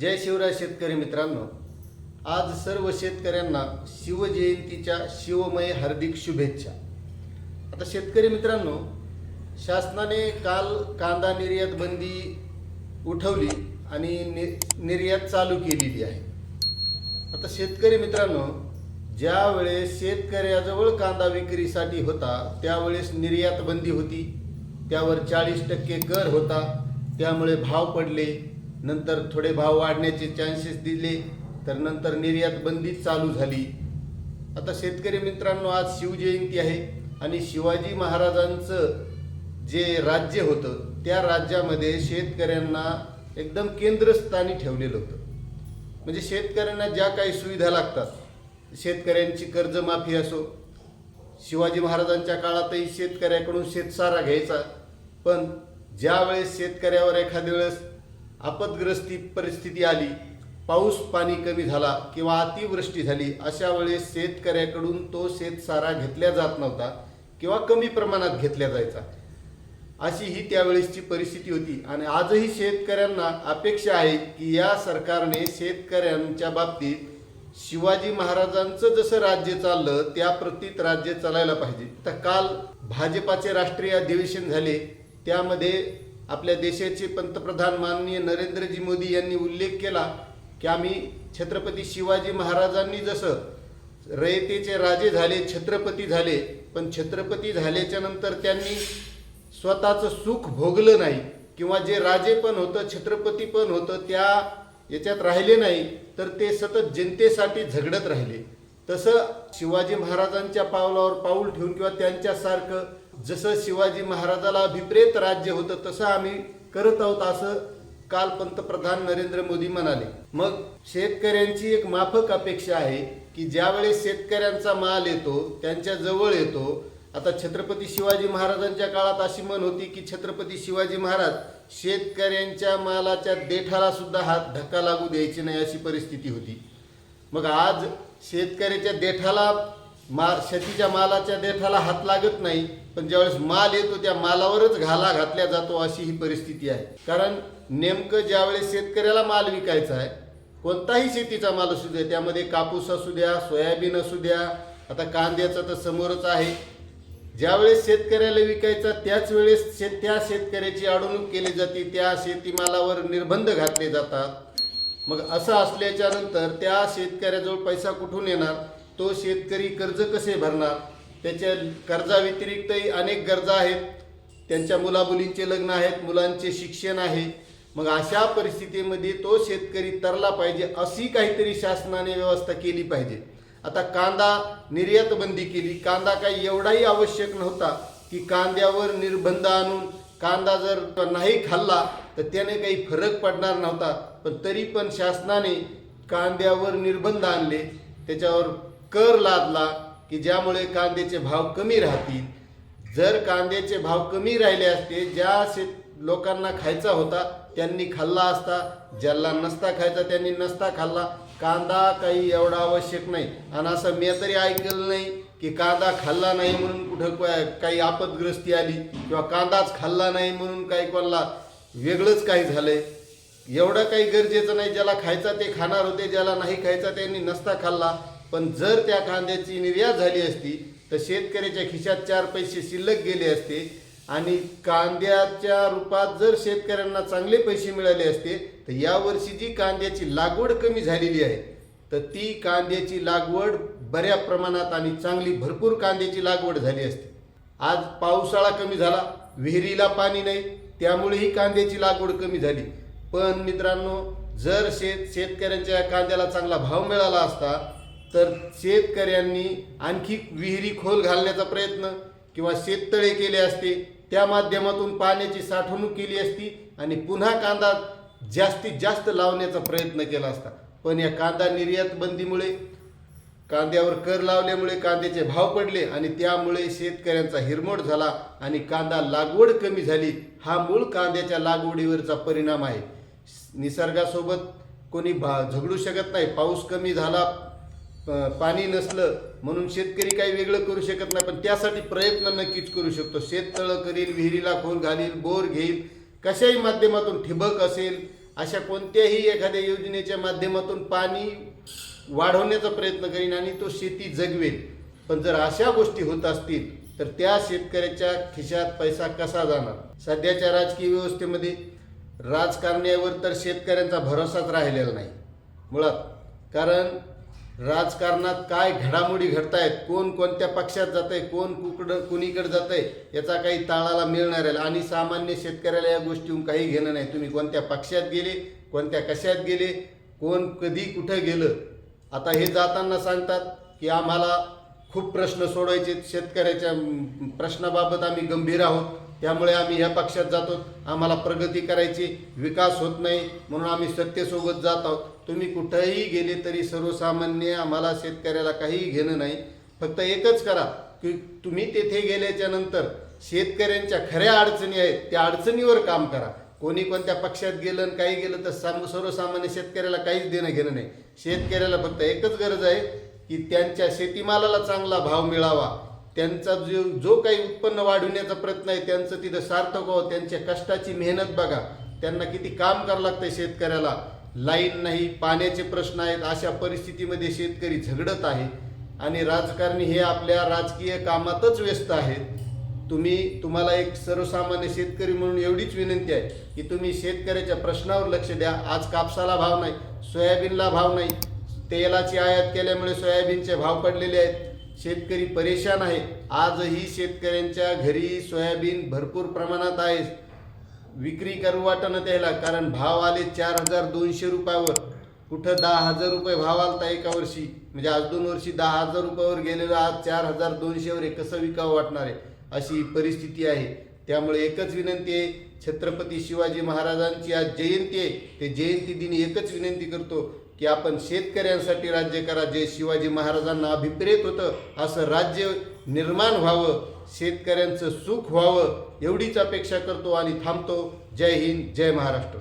जय शिवराय शेतकरी मित्रांनो. आज सर्व शेतकऱ्यांना शिवजयंतीच्या शिवमय हार्दिक शुभेच्छा. आता शेतकरी मित्रांनो शासनाने काल कांदा निर्यात बंदी उठवली आणि नि- निर्यात चालू केलेली आहे. आता शेतकरी मित्रांनो ज्यावेळेस शेतकऱ्याजवळ कांदा विक्रीसाठी होता त्यावेळेस निर्यात बंदी होती. त्यावर चाळीस टक्के कर होता. त्यामुळे भाव पडले. नंतर थोडे भाव वाढण्याचे चान्सेस दिले तर नंतर निर्यात बंदी चालू झाली. आता शेतकरी मित्रांनो आज शिवजयंती आहे आणि शिवाजी महाराजांचं जे राज्य होतं त्या राज्यामध्ये शेतकऱ्यांना एकदम केंद्रस्थानी ठेवलेलं होतं. म्हणजे शेतकऱ्यांना ज्या काही सुविधा लागतात शेतकऱ्यांची कर्जमाफी असो शिवाजी महाराजांच्या काळातही शेतकऱ्याकडून शेतसारा घ्यायचा. पण ज्यावेळेस शेतकऱ्यावर एखाद्या वेळेस आपदग्रस्ती परिस्थिती आली पाऊस पाणी कमी झाला किंवा अतिवृष्टी झाली अशा वेळेस शेतकऱ्याकडून तो शेतसारा घेतल्या जात नव्हता किंवा कमी प्रमाणात घेतल्या जायचा. अशी ही त्यावेळेसची परिस्थिती होती आणि आजही शेतकऱ्यांना अपेक्षा आहे की या सरकारने शेतकऱ्यांच्या बाबतीत शिवाजी महाराजांचं जसं राज्य चाललं त्या प्रतीत राज्य चालायला पाहिजे. तर काल भाजपाचे राष्ट्रीय अधिवेशन झाले त्यामध्ये आपल्या देशाचे पंतप्रधान माननीय नरेंद्रजी मोदी यांनी उल्लेख केला की आम्ही छत्रपती शिवाजी महाराजांनी जसं रयतेचे राजे झाले छत्रपती झाले पण छत्रपती झाल्याच्यानंतर त्यांनी स्वतःचं सुख भोगलं नाही. किंवा जे राजे पण होतं छत्रपती पण होतं त्या याच्यात राहिले नाही तर ते सतत जनतेसाठी झगडत राहिले. तसं शिवाजी महाराजांच्या पावलावर पाऊल ठेवून किंवा त्यांच्यासारखं जसं शिवाजी महाराजाला अभिप्रेत राज्य होतं तसं आम्ही करत आहोत असं काल पंतप्रधान नरेंद्र मोदी म्हणाले. मग शेतकऱ्यांची एक माफक अपेक्षा आहे की ज्यावेळेस शेतकऱ्यांचा माल येतो त्यांच्या जवळ येतो आता छत्रपती शिवाजी महाराजांच्या काळात अशी म्हण होती की छत्रपती शिवाजी महाराज शेतकऱ्यांच्या मालाच्या देठाला सुद्धा हात धक्का लागू द्यायची नाही अशी परिस्थिती होती. मग आज शेतकऱ्याच्या देठाला मा शेतीच्या मालाच्या देठाला हात लागत नाही पण ज्यावेळेस माल येतो त्या मालावरच घाला घातल्या जातो अशी ही परिस्थिती आहे. कारण नेमकं ज्यावेळेस शेतकऱ्याला माल विकायचा आहे कोणताही शेतीचा माल असू द्या त्यामध्ये कापूस असू द्या सोयाबीन असू द्या आता कांद्याचं तर समोरच आहे. ज्यावेळेस शेतकऱ्याला विकायचा त्याच वेळेस शेत त्या शेतकऱ्याची अडवणूक केली जाते त्या शेतीमालावर निर्बंध घातले जातात. मग असं असल्याच्या नंतर त्या शेतकऱ्याजवळ पैसा कुठून येणार? तो शेतकरी कर्ज कसे भरणार? त्याच्या कर्जाव्यतिरिक्तही अनेक गरजा आहेत. त्यांच्या मुलामुलींचे लग्न आहेत मुलांचे शिक्षण आहे. मग अशा परिस्थितीमध्ये तो शेतकरी तरला पाहिजे अशी काहीतरी शासनाने व्यवस्था केली पाहिजे. आता कांदा निर्यात बंदी केली. कांदा काही एवढाही आवश्यक नव्हता की कांद्यावर निर्बंध आणून कांदा जर नाही खाल्ला तर त्याने काही फरक पडणार नव्हता. पण तरी पण शासनाने कांद्यावर निर्बंध आणले. त्याच्यावर कर लादला की ज्यामुळे कांद्याचे भाव कमी राहतील. जर कांद्याचे भाव कमी राहिले असते ज्या शेत लोकांना खायचा होता त्यांनी खाल्ला असता. ज्याला नसता खायचा त्यांनी नसता खाल्ला. कांदा काही एवढा आवश्यक नाही. आणि असं मी तरी ऐकलं नाही की कांदा खाल्ला नाही म्हणून कुठं काही आपदग्रस्ती आली किंवा कांदाच खाल्ला नाही म्हणून काही कोणाला वेगळंच काही झालंय. एवढं काही गरजेचं नाही. ज्याला खायचा ते खाणार होते ज्याला नाही खायचा त्यांनी नसता खाल्ला. पण जर त्या कांद्याची निर्यात झाली असती तर शेतकऱ्याच्या खिशात चार पैसे शिल्लक गेले असते आणि कांद्याच्या रूपात जर शेतकऱ्यांना चांगले पैसे मिळाले असते तर यावर्षी जी कांद्याची लागवड कमी झालेली आहे तर ती कांद्याची लागवड बऱ्या प्रमाणात आणि चांगली भरपूर कांद्याची लागवड झाली असते. आज पावसाळा कमी झाला विहिरीला पाणी नाही त्यामुळेही कांद्याची लागवड कमी झाली. पण मित्रांनो जर शेत शेतकऱ्यांच्या कांद्याला चांगला भाव मिळाला असता तर शेतकऱ्यांनी आणखी विहिरी खोल घालण्याचा प्रयत्न किंवा शेततळे केले असते त्या माध्यमातून पाण्याची साठवणूक केली असती आणि पुन्हा कांदा जास्तीत जास्त लावण्याचा प्रयत्न केला असता. पण या कांदा निर्यात बंदीमुळे कांद्यावर कर लावल्यामुळे कांद्याचे भाव पडले आणि त्यामुळे शेतकऱ्यांचा हिरमोड झाला आणि कांदा लागवड कमी झाली. हा मूळ कांद्याच्या लागवडीवरचा परिणाम आहे. निसर्गासोबत कोणी भा झगडू शकत नाही. पाऊस कमी झाला पाणी नसलं म्हणून शेतकरी काही वेगळं करू शकत नाही पण त्यासाठी प्रयत्न नक्कीच करू शकतो. शेततळं करील विहिरीला खोल घालील बोर घेईल कशाही माध्यमातून ठिबक असेल अशा कोणत्याही एखाद्या योजनेच्या माध्यमातून पाणी वाढवण्याचा प्रयत्न करीन आणि तो शेती जगवेल. पण जर अशा गोष्टी होत असतील तर त्या शेतकऱ्याच्या खिशात पैसा कसा जाणार? सध्याच्या राजकीय व्यवस्थेमध्ये राजकारण्यावर तर शेतकऱ्यांचा भरोसाच राहिलेला नाही. मुळात कारण राजकारणात काय घडामोडी घडतायत कोण कोणत्या पक्षात जात आहे कोण कुकडं कुणीकडे जात आहे याचा काही ताळाला मिळणार आहे आणि सामान्य शेतकऱ्याला या गोष्टीहून काही घेणं नाही. तुम्ही कोणत्या पक्षात गेले कोणत्या कशात गेले कोण कधी कुठं गेलं? आता हे जाताना सांगतात की आम्हाला खूप प्रश्न सोडवायचे शेतकऱ्याच्या प्रश्नाबाबत आम्ही गंभीर आहोत. त्यामुळे आम्ही ह्या पक्षात जातो. आम्हाला प्रगती करायची विकास होत नाही म्हणून आम्ही सत्तेसोबत जात आहोत. तुम्ही कुठंही गेले तरी सर्वसामान्य आम्हाला शेतकऱ्याला काहीही घेणं नाही. फक्त एकच करा की तुम्ही तेथे गेल्याच्यानंतर शेतकऱ्यांच्या खऱ्या अडचणी आहेत त्या अडचणीवर काम करा. कोणी कोणत्या पक्षात गेलं आणि काही गेलं तर साम सर्वसामान्य शेतकऱ्याला काहीच देणं घेणं नाही. शेतकऱ्याला फक्त एकच गरज आहे की त्यांच्या शेतीमालाला चांगला भाव मिळावा. त्यांचा जो जो काही उत्पन्न वाढविण्याचा प्रयत्न आहे त्यांचं तिथं सार्थक व्हावं त्यांच्या कष्टाची मेहनत बघा. त्यांना किती काम करावं लागतं शेतकऱ्याला. लाईन नाही पाण्याचे प्रश्न आहेत अशा परिस्थितीमध्ये शेतकरी झगडत आहे. आणि राजकारणी हे आपल्या राजकीय कामातच व्यस्त आहेत. तुम्ही तुम्हाला एक सर्वसामान्य शेतकरी म्हणून एवढीच विनंती आहे की तुम्ही शेतकऱ्याच्या प्रश्नावर लक्ष द्या. आज कापसाला भाव नाही सोयाबीनला भाव नाही. तेलाची आयात केल्यामुळे सोयाबीनचे भाव पडलेले आहेत. शेतकरी परेशान आहे आजही शेतकऱ्यांच्या घरी सोयाबीन भरपूर प्रमाणात आहे. विक्री करू वाटणं त्याला कारण भाव आले चार हजार दोनशे रुपयावर. कुठं दहा हजार रुपये भाव आलता एका वर्षी? म्हणजे आज दोन वर्षी दहा हजार रुपयावर गेलेलं आज चार हजार दोनशेवर आहे कसं विकावं वाटणार आहे? अशी परिस्थिती आहे. त्यामुळे एकच विनंती आहे छत्रपती शिवाजी महाराजांची आज जयंती आहे. ते जयंती दिनी एकच विनंती करतो की आपण शेतकऱ्यांसाठी राज्य करा जे शिवाजी महाराजांना अभिप्रेत होतं असं राज्य निर्माण व्हावं शेतकऱ्यांचं सुख व्हावं एवढीच अपेक्षा करतो आणि थांबतो. जय हिंद जय महाराष्ट्र.